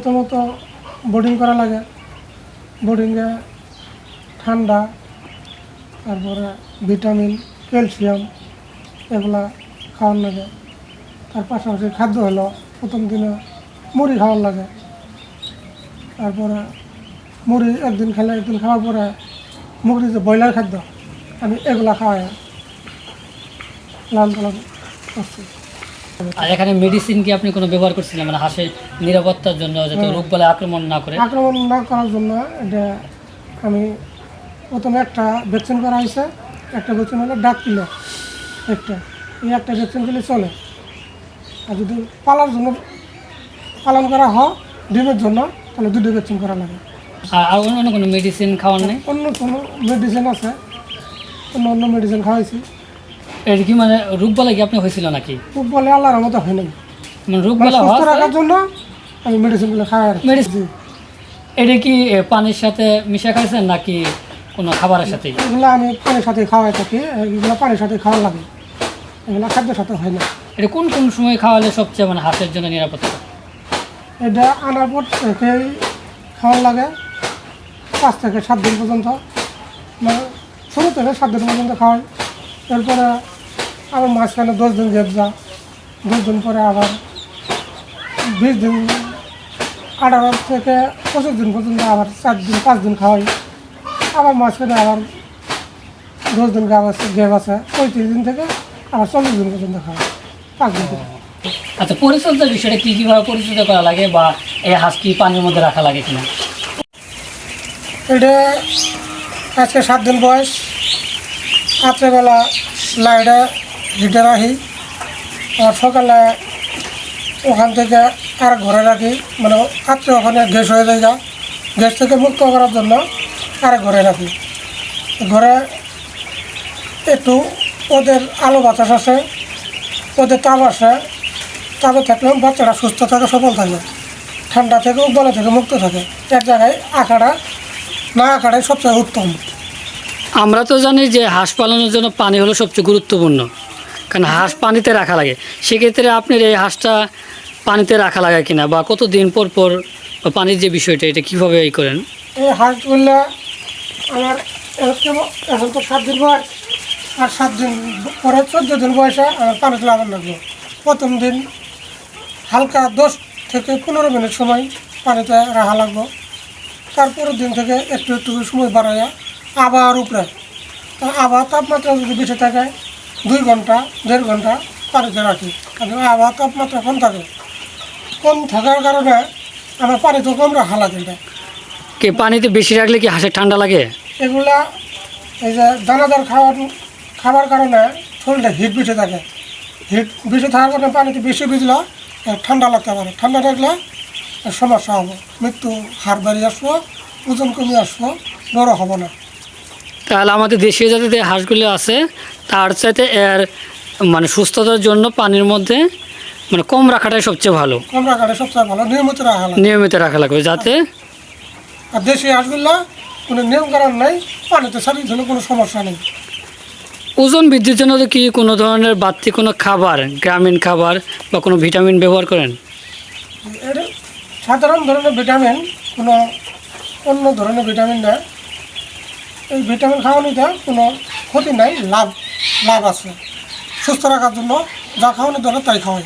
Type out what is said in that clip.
প্রথমত বোর্ডিং করা লাগে। বোর্ডিংয়ে ঠান্ডা, তারপরে ভিটামিন, ক্যালসিয়াম এগুলা খাওয়ার লাগে। তার পাশাপাশি খাদ্য হলো প্রথম দিনে মুড়ি খাওয়ার লাগে। তারপরে মুড়ি একদিন খেলে একদিন খাওয়ার পরে মুড়ি যে ব্রয়লার খাদ্য, আমি এগুলা খাওয়াই লাল পালন করছি। আর এখানে মেডিসিন কি আপনি কোনো ব্যবহার করছিলেন? মানে হাঁসের নিরাপত্তার জন্য যাতে রোগ বলে আক্রমণ না করে? আক্রমণ না করার জন্য এটা আমি প্রথমে একটা ভ্যাকসিন করা হয়েছে। একটা ভ্যাকসিন হলো ডাক কিলো একটা। এই একটা ভ্যাকসিন দিলে চলে। আর যদি পালার জন্য পালন করা হয় ডিমের জন্য তাহলে দুটো ভ্যাকসিন করা লাগে। আর আর অন্য কোনো মেডিসিন খাওয়ার নেই? অন্য কোনো মেডিসিন আছে। অন্য অন্য মেডিসিন খাওয়াইছি। এটা কি মানে রোগ বলে কি আপনি হয়েছিল নাকি? খুব বলে আল্লাহর মতো হয় নাই। মানে রোগ মানে বলা সুস্থ রাখার জন্য আমি মেডিসিনগুলো খাওয়াই আর? জি। এটা কি এ, পানির সাথে মিশা খাইছেন নাকি কোনো খাবারের সাথে? এগুলো আমি পানির সাথে খাওয়াই থাকি এগুলো পানির সাথে খাওয়া লাগে। এগুলো খাদ্যের সাথে হয় না। এটা কোন কোন সময় খাওয়ালে সবচেয়ে মানে হাঁসের জন্য নিরাপত্তা? এটা আনার পর থেকেই খাওয়ার লাগে। পাঁচ থেকে সাত দিন পর্যন্ত মানে শুরু থেকে সাত দিন পর্যন্ত খাওয়াই। এরপরে আবার মাঝখানে দশ দিন গ্যাপ যা দশ দিন পরে আবার বিশ দিন আঠারো থেকে পঁচিশ দিন পর্যন্ত আবার চার দিন পাঁচ দিন খাওয়াই। আবার মাঝখানে আবার দশ দিন গ্যাপ আছে গ্যাপ আছে পঁয়ত্রিশ দিন থেকে আবার চল্লিশ দিন পর্যন্ত খাওয়াই পাঁচ দিন থেকে আচ্ছা পরিচর্যার বিষয়টা কী কীভাবে পরিচর্যা করা লাগে বা এই হাঁস কি পানির মধ্যে রাখা লাগে কিনা? এটা আজকে সাত দিন বয়স। রাত্রেবেলা লাইটে হিটে রাখি আর সকালে ওখান থেকে আর ঘরে রাখি মানে রাত্রে ওখানে গ্যাস হয়ে যায় গা। গ্যাস থেকে মুক্ত করার জন্য আর ঘরে রাখি। ঘরে একটু ওদের আলো বাতাস আসে, ওদের তাপ আসে, তাপে থাকলেও বাচ্চারা সুস্থ থাকে সফল থাকে। ঠান্ডা থেকে উদ্দলা থেকে, মুক্ত থাকে। এক জায়গায় আঁকাটা, না আঁকাটাই সবচেয়ে উত্তম। আমরা তো জানি যে হাঁস পালনের জন্য পানি হলো সবচেয়ে গুরুত্বপূর্ণ। কারণ হাঁস পানিতে রাখা লাগে। সেক্ষেত্রে আপনার এই হাঁসটা পানিতে রাখা লাগে কিনা বা কত দিন পর পর পানির যে বিষয়টা, এটা কীভাবে এই করেন? এই হাঁসগুলো আমার এখন তো সাত দিন বয়স, আর সাত দিন পরে চোদ্দ দিন বয়সে আমার পানিতে লাগান লাগবে। প্রথম দিন হালকা দশ থেকে পনেরো মিনিট সময় পানিতে রাখা লাগবে। তারপরের দিন থেকে একটু একটু সময় বাড়াইয়া আবার উপরে। আবার তাপমাত্রা যদি বেশি থাকে দুই ঘণ্টা দেড় ঘণ্টা পানিতে রাখি। কারণ আবার তাপমাত্রা কম থাকে। কম থাকার কারণে আমার পানিতে কম রাখা লাগে কে পানিতে বেশি রাখলে কি হাঁসের ঠান্ডা লাগে? এগুলা এই যে দানাদার খাওয়ার খাবার কারণে শরীরটা হিট বেশি থাকে। হিট বেশি থাকার কারণে পানিতে বেশি ভিজলে ঠান্ডা লাগতে পারে। ঠান্ডা থাকলে সমস্যা হবে। মৃত্যু হার বাড়িয়ে আসব ওজন কমে আসব বড় হবে না। তাহলে আমাদের দেশীয় জাতিতে হাঁসগুলি আছে তার চাইতে এর মানে সুস্থতার জন্য পানির মধ্যে মানে কম রাখাটাই সবচেয়ে ভালো। কম রাখাটা সবচেয়ে ভালো নিয়মিত রাখা নিয়মিত রাখা লাগবে যাতে আর দেশি হাঁসগুলা কোনো নিয়ম কারণ নাই পানিতে ছাড়িয়ে দিলে কোনো সমস্যা নেই। ওজন বৃদ্ধির জন্য তো কি কোনো ধরনের বাড়তি কোনো খাবার গ্রামীণ খাবার বা কোনো ভিটামিন ব্যবহার করেন? এর সাধারণ ধরনের ভিটামিন কোনো অন্য ধরনের ভিটামিন না। এই ভিটামিন খাওয়ানিতে কোনো ক্ষতি নাই, লাভ লাভ আছে। সুস্থ রাখার জন্য যা খাওয়ানি দরকার তাই খাওয়াই।